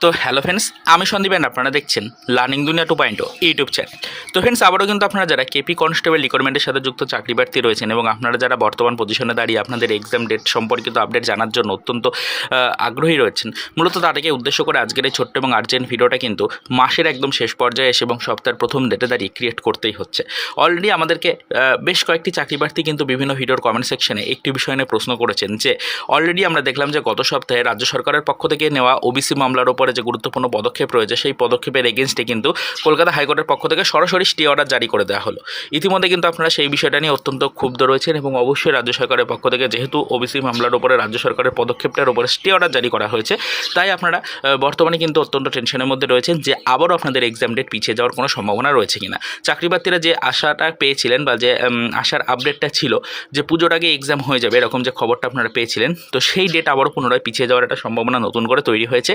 তো hello friends আমি সন্দীপেন আপনারা দেখছেন learning Duniya two point YouTube channel তো ফ্রেন্ডস আবারও কিন্তু আপনারা যারা কেপি কনস্টেবল রিক্রুটমেন্টের সাথে যুক্ত চাকরি প্রার্থী রয়েছেন এবং আপনারা যারা বর্তমান পজিশনে দাঁড়িয়ে আপনাদের এক্সাম ডেট সম্পর্কিত আপডেট জানার জন্য অত্যন্ত আগ্রহী রয়েছেন, মূলত তাদেরকে উদ্দেশ্য করে আজকের এই ছোট্ট এবং আর্জেন্ট ভিডিওটা কিন্তু মাসের একদম শেষ পর্যায়ে এসে এবং সপ্তাহের প্রথম ডেটে দাঁড়িয়ে ক্রিয়েট করতেই হচ্ছে। অলরেডি আমাদেরকে বেশ কয়েকটি চাকরি প্রার্থী কিন্তু বিভিন্ন ভিডিওর কমেন্ট সেকশনে একটি বিষয় নিয়ে প্রশ্ন করেছেন যে অলরেডি আমরা দেখলাম যে গত সপ্তাহে রাজ্য সরকারের পক্ষ থেকে নেওয়া ওবিসি মামলার উপরে যে গুরুত্বপূর্ণ পদক্ষেপ রয়েছে, সেই পদক্ষেপের এগেনস্টে কিন্তু কলকাতা হাইকোর্টের পক্ষ থেকে সরাসরি স্টে অর্ডার জারি করে দেওয়া হলো। ইতিমধ্যে কিন্তু আপনারা সেই বিষয়টা নিয়ে অত্যন্ত ক্ষুব্ধ রয়েছেন এবং অবশ্যই রাজ্য সরকারের পক্ষ থেকে যেহেতু ওবিসি মামলার উপরে, রাজ্য সরকারের পদক্ষেপটার উপরে স্টে অর্ডার জারি করা হয়েছে, তাই আপনারা বর্তমানে কিন্তু অত্যন্ত টেনশনের মধ্যে রয়েছেন যে আবারও আপনাদের এক্সাম ডেট পিছিয়ে যাওয়ার কোনো সম্ভাবনা রয়েছে কিনা। চাকরি প্রার্থীরা যে আশাটা পেয়েছিলেন বা যে আশার আপডেটটা ছিল যে পুজোর আগে এক্সাম হয়ে যাবে, এরকম যে খবরটা আপনারা পেয়েছিলেন, তো সেই ডেট আবারও পুনরায় পিছিয়ে যাওয়ার একটা সম্ভাবনা নতুন করে তৈরি হয়েছে।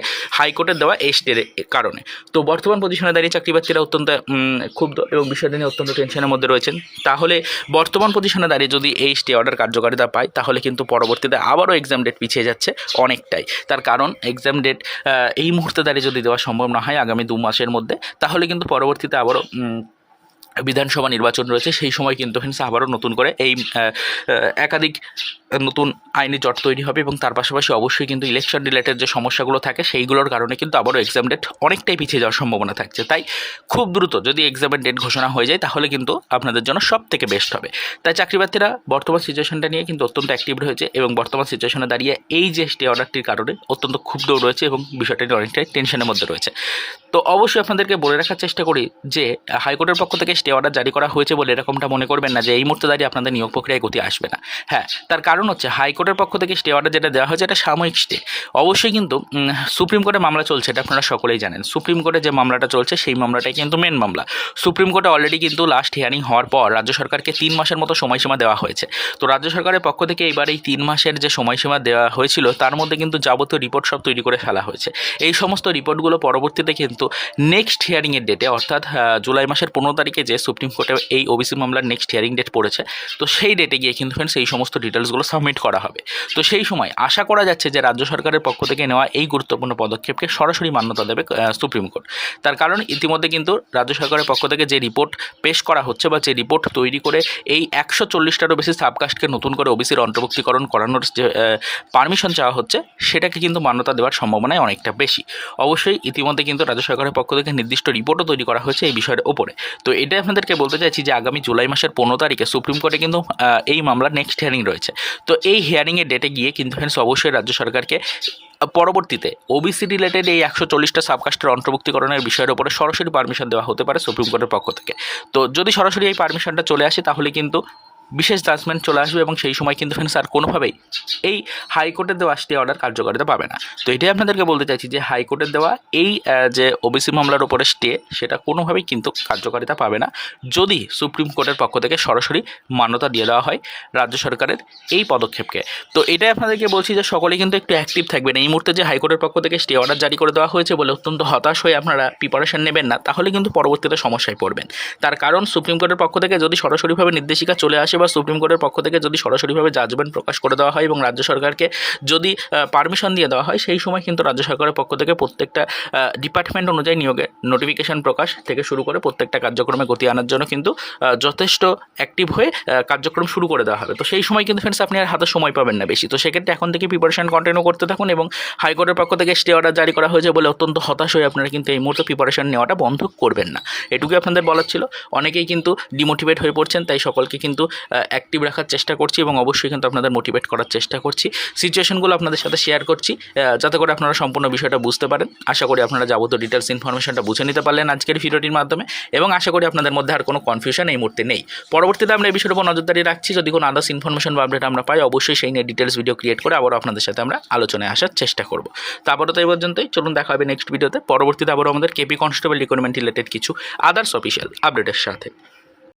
হাইকোর্টের দেওয়া এই স্টের কারণে। তো বর্তমান পজিশনে দাঁড়িয়ে চাকরি প্রার্থীরা অত্যন্ত ক্ষুব্ধ এবং বিষয়টা নিয়ে অত্যন্ত টেনশনের মধ্যে রয়েছেন। তাহলে বর্তমান পজিশনে দাঁড়িয়ে যদি এই স্টে অর্ডার কার্যকারিতা পায়, তাহলে কিন্তু পরবর্তীতে আবারও এক্সাম ডেট পিছিয়ে যাচ্ছে অনেকটাই। তার কারণ এক্সাম ডেট এই মুহূর্তে দাঁড়িয়ে যদি দেওয়া সম্ভব না হয় আগামী দু মাসের মধ্যে, তাহলে কিন্তু পরবর্তীতে আবারও বিধানসভা নির্বাচন রয়েছে। সেই সময় কিন্তু ফ্রেন্ডস আবারও নতুন করে এই একাধিক নতুন আইনি জট তৈরি হবে এবং তার পাশাপাশি অবশ্যই কিন্তু ইলেকশন রিলেটেড যে সমস্যাগুলো থাকে, সেইগুলোর কারণে কিন্তু আবারও এক্সাম ডেট অনেকটাই পিছিয়ে যাওয়ার সম্ভাবনা থাকছে। তাই খুব দ্রুত যদি এক্সামের ডেট ঘোষণা হয়ে যায়, তাহলে কিন্তু আপনাদের জন্য সব থেকে বেস্ট হবে। তাই চাকরি প্রার্থীরা বর্তমান সিচুয়েশনটা নিয়ে কিন্তু অত্যন্ত অ্যাক্টিভ রয়েছে এবং বর্তমান সিচুয়েশনে দাঁড়িয়ে এই যে স্টে অর্ডারটির কারণে অত্যন্ত ক্ষুব্ধ রয়েছে এবং বিষয়টা অনেকটাই টেনশনের মধ্যে রয়েছে। তো অবশ্যই আপনাদেরকে বলে রাখার চেষ্টা করি যে, হাইকোর্টের পক্ষ থেকে স্টে অর্ডার জারি করা হয়েছে বলে এরকমটা মনে করবেন না যে এই মুহূর্তে দাঁড়িয়ে আপনাদের নিয়োগ প্রক্রিয়ায় গতি আসবে না। হ্যাঁ তার কারণ হচ্ছে হাইকোর্টের পক্ষ থেকে স্টে অর্ডার যেটা দেওয়া হয়েছে, এটা সাময়িক স্টে। অবশ্যই কিন্তু সুপ্রিম কোর্টে মামলা চলছে, এটা আপনারা সকলেই জানেন। সুপ্রিম কোর্টে যে মামলাটা চলছে, সেই মামলাটাই কিন্তু মেন মামলা। সুপ্রিম কোর্টে অলরেডি কিন্তু লাস্ট হিয়ারিং হওয়ার পর রাজ্য সরকারকে তিন মাসের মতো সময়সীমা দেওয়া হয়েছে। তো রাজ্য সরকারের পক্ষ থেকে এবার এই তিন মাসের যে সময়সীমা দেওয়া হয়েছিল, তার মধ্যে কিন্তু যাবতীয় রিপোর্ট সব তৈরি করে ফেলা হয়েছে। এই সমস্ত রিপোর্টগুলো পরবর্তীতে কিন্তু নেক্সট হিয়ারিংয়ের ডেটে অর্থাৎ জুলাই মাসের পনেরো তারিখে যে সুপ্রিম কোর্টে এই ওবিসি মামলার নেক্সট হিয়ারিং ডেট পড়েছে, তো সেই ডেটে গিয়ে কিন্তু ফ্রেন্ডস এই সমস্ত ডিটেলসগুলো সাবমিট করা হবে। তো সেই সময় আশা করা যাচ্ছে যে রাজ্য সরকারের পক্ষ থেকে নেওয়া এই গুরুত্বপূর্ণ পদক্ষেপকে সরাসরি মান্যতা দেবে সুপ্রিম কোর্ট। তার কারণ ইতিমধ্যে কিন্তু রাজ্য সরকারের পক্ষ থেকে যে রিপোর্ট পেশ করা হচ্ছে বা যে রিপোর্ট তৈরি করে এই একশো চল্লিশটারও বেশি সাবকাস্টকে নতুন করে ওবিসির অন্তর্ভুক্তিকরণ করানোর যে পারমিশন চাওয়া হচ্ছে, সেটাকে কিন্তু মান্যতা দেওয়ার সম্ভাবনাই অনেকটা বেশি। অবশ্যই ইতিমধ্যে কিন্তু রাজ্য সরকারের পক্ষ থেকে নির্দিষ্ট রিপোর্টও তৈরি করা হয়েছে এই বিষয়ের ওপরে। তো এটা আপনাদেরকে বলতে চাইছি যে আগামী জুলাই মাসের পনেরো তারিখে সুপ্রিম কোর্টে কিন্তু এই মামলার নেক্সট হিয়ারিং রয়েছে। তো এই হিয়ারিংয়ের ডেটে গিয়ে কিন্তু ফ্রেন্ডস অবশ্যই রাজ্য সরকারকে পরবর্তীতে ওবিসি রিলেটেড এই একশো চল্লিশটা সাবকাস্টের অন্তর্ভুক্তিকরণের বিষয়ের উপরে সরাসরি পারমিশন দেওয়া হতে পারে সুপ্রিম কোর্টের পক্ষ থেকে। তো যদি সরাসরি এই পারমিশনটা চলে আসে, তাহলে কিন্তু বিশেষ জাজমেন্ট চলে আসবে এবং সেই সময় কিন্তু ফ্রেন্ডস আর কোনোভাবেই এই হাইকোর্টের দেওয়া স্টে অর্ডার কার্যকারিতা পাবে না। তো এটাই আপনাদেরকে বলতে চাইছি যে হাইকোর্টের দেওয়া এই যে ওবিসি মামলার উপরে স্টে সেটা কোনোভাবেই কিন্তু কার্যকারিতা পাবে না। যদি সুপ্রিম কোর্টের পক্ষ থেকে সরাসরি মান্যতা দিয়ে দেওয়া হয় রাজ্য সরকারের এই পদক্ষেপকে। তো এটাই আপনাদেরকে বলছি যে সকলে কিন্তু একটু অ্যাক্টিভ থাকবেন। এই মুহূর্তে যে হাইকোর্টের পক্ষ থেকে স্টে অর্ডার জারি করে দেওয়া হয়েছে বলে অত্যন্ত হতাশ হয়ে আপনারা প্রিপারেশন নেবেন না, তাহলে কিন্তু পরবর্তীতে সমস্যায় পড়বেন। তার কারণ সুপ্রিম কোর্টের পক্ষ থেকে যদি সরাসরিভাবে নির্দেশিকা চলে আসে বা সুপ্রিম কোর্টের পক্ষ থেকে যদি সরাসরিভাবে জাজমেন্ট প্রকাশ করে দেওয়া হয় এবং রাজ্য সরকারকে যদি পারমিশন দিয়ে দেওয়া হয়, সেই সময় কিন্তু রাজ্য সরকারের পক্ষ থেকে প্রত্যেকটা ডিপার্টমেন্ট অনুযায়ী নিয়োগের নোটিফিকেশন প্রকাশ থেকে শুরু করে প্রত্যেকটা কার্যক্রমে গতি আনার জন্য কিন্তু যথেষ্ট অ্যাক্টিভ হয়ে কার্যক্রম শুরু করে দেওয়া হবে। তো সেই সময় কিন্তু ফ্রেন্ডস আপনি আর হাতে সময় পাবেন না বেশি। তো সেক্ষেত্রে এখন থেকে প্রিপারেশন কন্টিনিউ করতে থাকুন এবং হাইকোর্টের পক্ষ থেকে স্টে অর্ডার জারি করা হয়েছে বলে অত্যন্ত হতাশ হয়ে আপনারা কিন্তু এই মুহূর্তে প্রিপারেশন নেওয়াটা বন্ধ করবেন না। এটুকুই আপনাদের বলার ছিল। অনেকেই কিন্তু ডিমোটিভেট হয়ে পড়ছেন, তাই সকলকে কিন্তু অ্যাক্টিভ রাখার চেষ্টা করছি এবং অবশ্যই কিন্তু আপনাদের মোটিভেট করার চেষ্টা করছি। সিচুয়েশনগুলো আপনাদের সাথে শেয়ার করছি যাতে করে আপনারা সম্পূর্ণ বিষয়টা বুঝতে পারেন। আশা করি আপনারা যাবতীয় ডিটেলস ইনফরমেশনটা বুঝে নিতে পারলেন আজকের ভিডিওটির মাধ্যমে এবং আশা করি আপনাদের মধ্যে আর কোনো কনফিউশন এই মুহূর্তে নেই। পরবর্তীতে আমরা এই বিষয়ের উপর নজরদারি রাখছি। যদি কোনো আদার্স ইনফরমেশন বা আপডেট আমরা পাই, অবশ্যই সেই নিয়ে ডিটেলস ভিডিও ক্রিয়েট করে আবারও আপনাদের সাথে আমরা আলোচনায় আসার চেষ্টা করব। তারপরে তো এই পর্যন্তই। চলুন দেখা হবে নেক্সট ভিডিওতে পরবর্তীতে আবারও আমাদের কেপি কনস্টেবল রিক্রুটমেন্ট রিলেটেড কিছু আদার্স অফিসিয়াল আপডেটের সাথে।